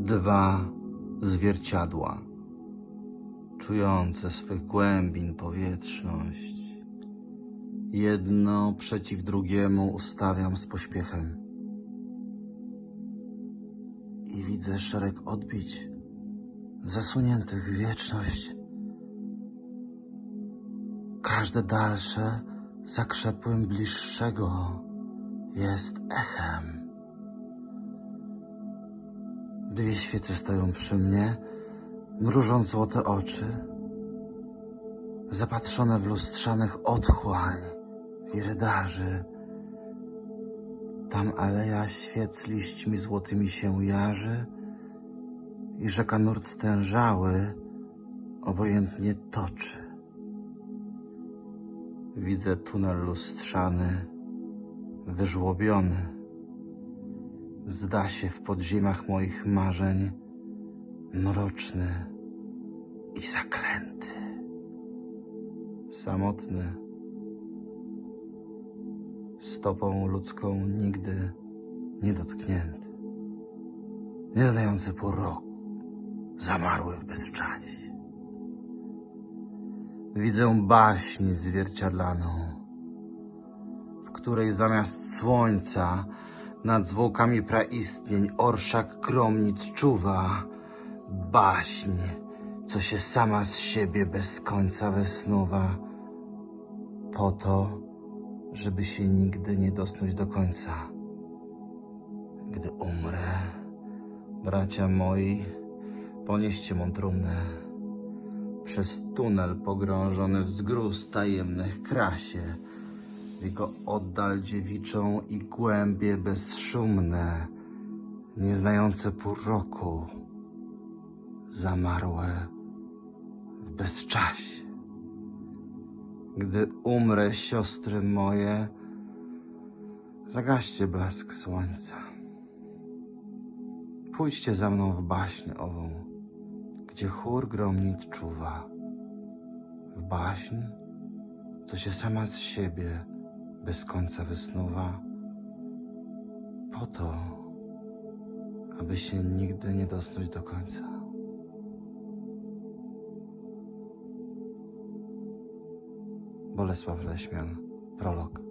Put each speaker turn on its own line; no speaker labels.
Dwa zwierciadła, czujące swych głębin powietrzność. Jedno przeciw drugiemu ustawiam z pośpiechem. I widzę szereg odbić, zasuniętych w wieczność. Każde dalsze zakrzepłym bliższego jest echem. Dwie świece stoją przy mnie, mrużąc złote oczy, zapatrzone w lustrzanych otchłań, wiredarzy. Tam aleja świec liśćmi złotymi się jarzy i rzeka nurt stężały obojętnie toczy. Widzę tunel lustrzany, wyżłobiony. Zda się w podziemiach moich marzeń, mroczny i zaklęty. Samotny, stopą ludzką nigdy nie dotknięty. Nieznający pół roku, zamarły w bezczasie. Widzę baśń zwierciadlaną, w której zamiast słońca nad zwłokami praistnień orszak gromnic czuwa. Baśń, co się sama z siebie bez końca wysnuwa, po to, żeby się nigdy nie dosnuć do końca. Gdy umrę, bracia moi, ponieście mą trumnę przez tunel pogrążony w zgruz tajemnych krasie, jego oddal dziewiczą i głębie bezszumne, nieznające pół roku, zamarłe w bezczasie. Gdy umrę, siostry moje, zagaście blask słońca. Pójdźcie za mną w baśń ową, gdzie chór gromnic czuwa. W baśń, co się sama z siebie bez końca wysnuwa, po to, aby się nigdy nie dosnuć do końca. Bolesław Leśmian, prolog.